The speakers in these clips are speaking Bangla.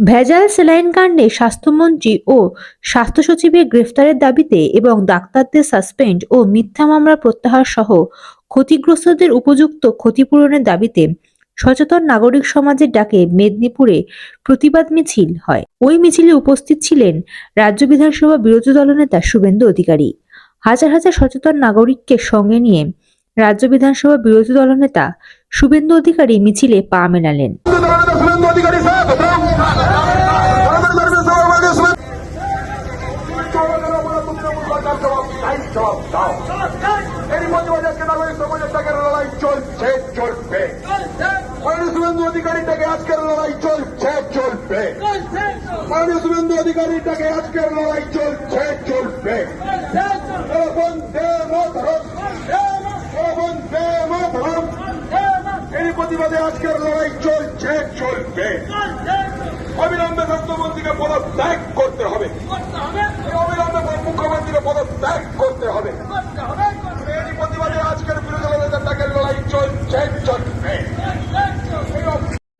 ভেজাল সেলাইন কাণ্ডে স্বাস্থ্যমন্ত্রী ও স্বাস্থ্য সচিবের গ্রেফতারের দাবিতে এবং ডাক্তারদের সাসপেন্ড ও মিথ্যা মামলা প্রত্যাহার সহ ক্ষতিগ্রস্তদের উপযুক্ত ক্ষতিপূরণের দাবিতে সচেতন নাগরিক সমাজের ডাকে মেদিনীপুরে প্রতিবাদ মিছিল হয়। ওই মিছিলে উপস্থিত ছিলেন রাজ্য বিধানসভা বিরোধী দলনেতা শুভেন্দু অধিকারী। হাজার হাজার সচেতন নাগরিককে সঙ্গে নিয়ে রাজ্য বিধানসভা বিরোধী দলনেতা শুভেন্দু অধিকারী মিছিলে পা মেলালেন। শুভেন্দু অধিকারী সাহেব চলছে চলবে। মাননীয় শুভেন্দু অধিকারীটাকে আজকের লড়াই চলছে চলবে। মাননীয় শুভেন্দু অধিকারীটাকে আজকের লড়াই চলছে চলবে। এই প্রতিবাদে আজকের লড়াই চলছে চলবে অবিলম্বে স্বাস্থ্যমন্ত্রীকে পদত্যাগ করতে হবে অবিলম্বে মুখ্যমন্ত্রীকে পদত্যাগ করতে হবে এই প্রতিবাদে আজকের বিরোধী দলের ডাকের লড়াই চলছে চলবে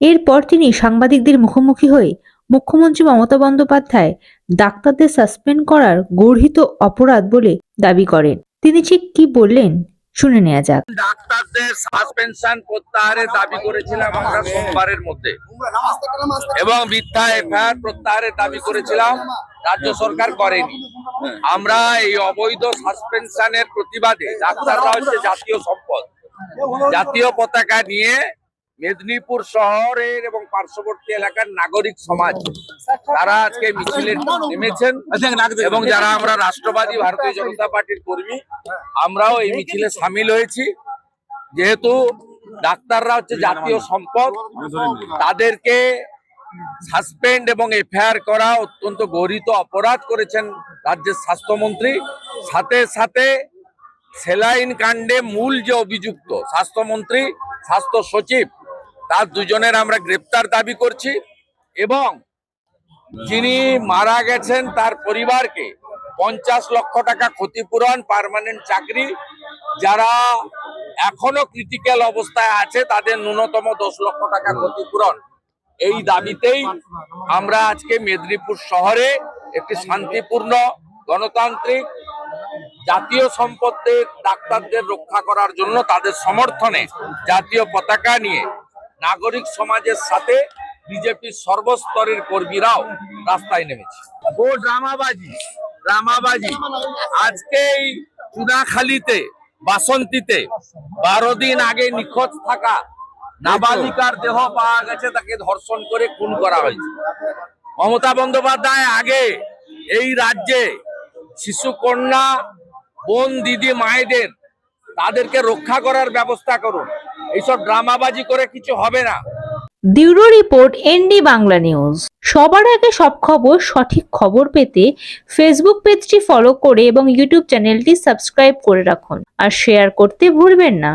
এরপর তিনি সাংবাদিকদের মুখোমুখি হয়ে মুখ্যমন্ত্রী মমতা বন্দ্যোপাধ্যায় ডাক্তারদের সাসপেন্ড করার গর্হিত অপরাধ বলে দাবি করেন। তিনি ঠিক কি বললেন শুনে নেওয়া যাক। ডাক্তারদের সাসপেনশন প্রত্যাহারের দাবি করেছিলাম আমরা সোমবারের মধ্যে। এবং মিথ্যা এফআইআর প্রত্যাহারের দাবি করেছিলাম, রাজ্য সরকার করেনি। আমরা এই অবৈধ সাসপেনশনের প্রতিবাদে ডাক্তাররা হচ্ছে জাতীয় সম্পদ। জাতীয় পতাকা নিয়ে মেদিনীপুর শহরের এবং পার্শ্ববর্তী এলাকার নাগরিক সমাজ। তারা আজকে মিছিলে নেমেছেন এবং যারা আমরা রাষ্ট্রবাদী ভারতীয় জনতা পার্টির কর্মী, আমরাও এই মিছিলে সামিল হয়েছি। যেহেতু ডাক্তাররা হচ্ছে জাতীয় সম্পদ, তাদেরকে সাসপেন্ড এবং এফআইআর করা অত্যন্ত গরিত অপরাধ করেছেন রাজ্যের স্বাস্থ্যমন্ত্রী। সাথে সাথে সেলাইন কাণ্ডে মূল যে অভিযুক্ত স্বাস্থ্যমন্ত্রী, স্বাস্থ্য সচিব তার দুজনের আমরা গ্রেপ্তার দাবি করছি এবং যিনি মারা গেছেন তার পরিবারকে পঞ্চাশ লক্ষ টাকা ক্ষতিপূরণ পারমানেন্ট চাকরি, যারা এখনও ক্রিটিক্যাল অবস্থায় আছে, তাদের ন্যূনতম দশ লক্ষ টাকা ক্ষতিপূরণ। এই দাবিতেই আমরা আজকে মেদিনীপুর শহরে একটি শান্তিপূর্ণ গণতান্ত্রিক, জাতীয় সম্পদের ডাক্তারদের রক্ষা করার জন্য তাদের সমর্থনে জাতীয় পতাকা নিয়ে নাগরিক সমাজের সাথে বিজেপির সর্বস্তরের কর্মীরাও রাস্তায় নেমেছে। ও ড্রামাবাজি ড্রামাবাজি। আজকে এই চুনাখালীতে, বাসন্তীতে, বারো দিন আগে নিখোঁজ থাকা নাবালিকার দেহ পাওয়া গেছে, তাকে ধর্ষণ করে খুন করা হয়েছে। মমতা বন্দ্যোপাধ্যায় আগে এই রাজ্যে শিশু কন্যা বোন, দিদি, মায়েদের তাদেরকে রক্ষা করার ব্যবস্থা করুন। এইসব ড্রামাবাজি করে কিছু হবে না। Bureau report ND Bangla news. সবার আগে সব খবর, সঠিক খবর পেতে ফেসবুক পেজটি ফলো করে এবং ইউটিউব চ্যানেলটি সাবস্ক্রাইব করে রাখুন। আর শেয়ার করতে ভুলবেন না।